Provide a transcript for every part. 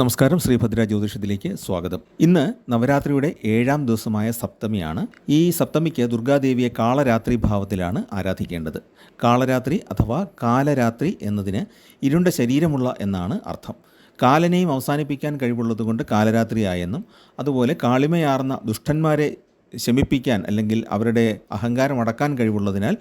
നമസ്കാരം ശ്രീഭദ്ര ജ്യോതിഷത്തിലേക്ക് സ്വാഗതം. ഇന്ന് നവരാത്രിയുടെ ഏഴാം ദിവസമായ സപ്തമിയാണ്. ഈ സപ്തമിക്ക് ദുർഗാദേവിയെ കാളരാത്രി ഭാവത്തിലാണ് ആരാധിക്കേണ്ടത്. കാളരാത്രി അഥവാ കാലരാത്രി എന്നതിന് ഇരുണ്ട ശരീരമുള്ള എന്നാണ് അർത്ഥം. കാലനെയും അവസാനിപ്പിക്കാൻ കഴിവുള്ളതുകൊണ്ട് കാലരാത്രിയായെന്നും അതുപോലെ കാളിമയാർന്ന ദുഷ്ടന്മാരെ ശമിപ്പിക്കാൻ അല്ലെങ്കിൽ അവരുടെ അഹങ്കാരം അടക്കാൻ കഴിവുള്ളതിനാൽ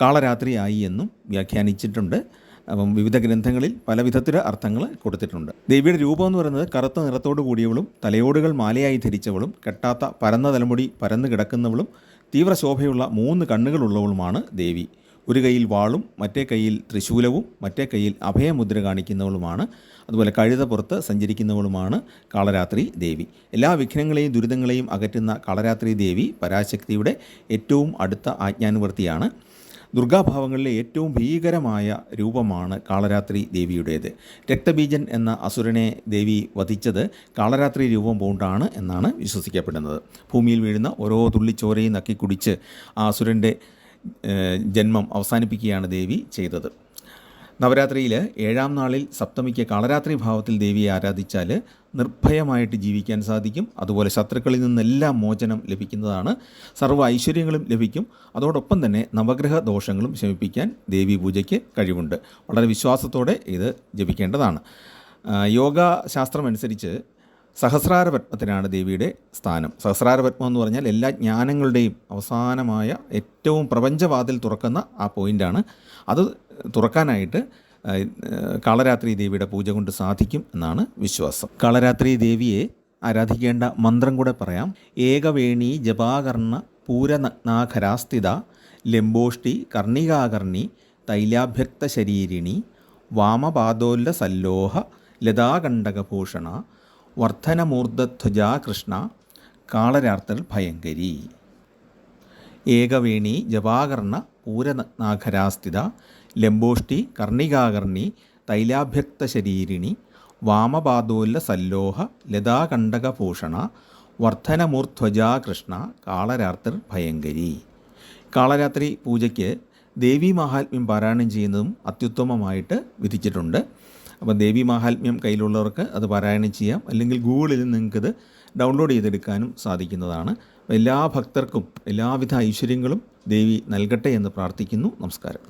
കാളരാത്രിയായി എന്നും വ്യാഖ്യാനിച്ചിട്ടുണ്ട്. അപ്പം വിവിധ ഗ്രന്ഥങ്ങളിൽ പല വിധത്തിലെ അർത്ഥങ്ങൾ കൊടുത്തിട്ടുണ്ട്. ദേവിയുടെ രൂപം എന്ന് പറയുന്നത് കറുത്ത നിറത്തോടു കൂടിയവളും തലയോടുകൾ മാലയായി ധരിച്ചവളും കെട്ടാത്ത പരന്ന തലമുടി പരന്നു കിടക്കുന്നവളും തീവ്ര ശോഭയുള്ള മൂന്ന് കണ്ണുകളുള്ളവളുമാണ് ദേവി. ഒരു കയ്യിൽ വാളും മറ്റേ കയ്യിൽ തൃശൂലവും മറ്റേ കയ്യിൽ അഭയമുദ്ര കാണിക്കുന്നവളുമാണ്. അതുപോലെ കഴുത പുറത്ത് സഞ്ചരിക്കുന്നവളുമാണ് കാളരാത്രി ദേവി. എല്ലാ വിഘ്നങ്ങളെയും ദുരിതങ്ങളെയും അകറ്റുന്ന കാളരാത്രി ദേവി പരാശക്തിയുടെ ഏറ്റവും അടുത്ത ആജ്ഞാനുവർത്തിയാണ് ദുർഗാഭാവങ്ങളിലെ ഏറ്റവും ഭീകരമായ രൂപമാണ് കാളരാത്രി ദേവിയുടേത്. രക്തബീജൻ എന്ന അസുരനെ ദേവി വധിച്ചത് കാളരാത്രി രൂപം പൂണ്ടാണ് എന്നാണ് വിശ്വസിക്കപ്പെടുന്നത്. ഭൂമിയിൽ വീഴുന്ന ഓരോ തുള്ളിച്ചോരയും നക്കി കുടിച്ച് ആ അസുരന്റെ ജന്മം അവസാനിപ്പിക്കുകയാണ് ദേവി ചെയ്തത്. നവരാത്രിയിൽ ഏഴാം നാളിൽ സപ്തമിക്ക് കാളരാത്രി ഭാവത്തിൽ ദേവിയെ ആരാധിച്ചാൽ നിർഭയമായിട്ട് ജീവിക്കാൻ സാധിക്കും. അതുപോലെ ശത്രുക്കളിൽ നിന്നെല്ലാം മോചനം ലഭിക്കുന്നതാണ്. സർവ ഐശ്വര്യങ്ങളും ലഭിക്കും. അതോടൊപ്പം തന്നെ നവഗ്രഹ ദോഷങ്ങളും ശമിപ്പിക്കാൻ ദേവി പൂജയ്ക്ക് കഴിവുണ്ട്. വളരെ വിശ്വാസത്തോടെ ഇത് ജപിക്കേണ്ടതാണ്. യോഗ ശാസ്ത്രമനുസരിച്ച് സഹസ്രാര പത്മത്തിനാണ് ദേവിയുടെ സ്ഥാനം. സഹസ്രാര പത്മം എന്ന് പറഞ്ഞാൽ എല്ലാ ജ്ഞാനങ്ങളുടെയും അവസാനമായ ഏറ്റവും പ്രപഞ്ചവാതിൽ തുറക്കുന്ന ആ പോയിന്റാണ് അത് തുറക്കാനായിട്ട് കാളരാത്രി ദേവിയുടെ പൂജ കൊണ്ട് സാധിക്കും എന്നാണ് വിശ്വാസം. കാളരാത്രി ദേവിയെ ആരാധിക്കേണ്ട മന്ത്രം കൂടെ പറയാം. ഏകവേണി ജപാകർണ പൂരനഗ്നാഖരാസ്ഥിത ലംബോഷ്ടി കർണികാകർണി തൈലാഭ്യക്ത ശരീരിണി വാമപാദോല്ല സല്ലോഹ ലതാകണ്ഠകഭൂഷണ വർദ്ധനമൂർധധ്വജാ കൃഷ്ണ കാളരാർത്തൽ ഭയങ്കരി. ഏകവേണി ജപാകർണ പൂരനാഘരാസ്ഥിത ലംബോഷ്ടി കർണികാകർണി തൈലാഭ്യക്തശരീരിണി വാമപാദോല്ല സല്ലോഹ ലതാകണ്ടകഭൂഷണ വർദ്ധനമൂർധ്വജാ കൃഷ്ണ കാളരാത്രി ഭയങ്കരി. കാളരാത്രി പൂജയ്ക്ക് ദേവി മഹാത്മ്യം പാരായണം ചെയ്യുന്നതും അത്യുത്തമമായിട്ട് വിധിച്ചിട്ടുണ്ട്. അപ്പോൾ ദേവി മഹാത്മ്യം കയ്യിലുള്ളവർക്ക് അത് പാരായണം ചെയ്യാം. അല്ലെങ്കിൽ ഗൂഗിളിൽ നിങ്ങൾക്കത് ഡൗൺലോഡ് ചെയ്തെടുക്കാനും സാധിക്കുന്നതാണ്. എല്ലാ ഭക്തർക്കും എല്ലാവിധ ഐശ്വര്യങ്ങളും ദേവി നൽകട്ടെ എന്ന് പ്രാർത്ഥിക്കുന്നു. നമസ്കാരം.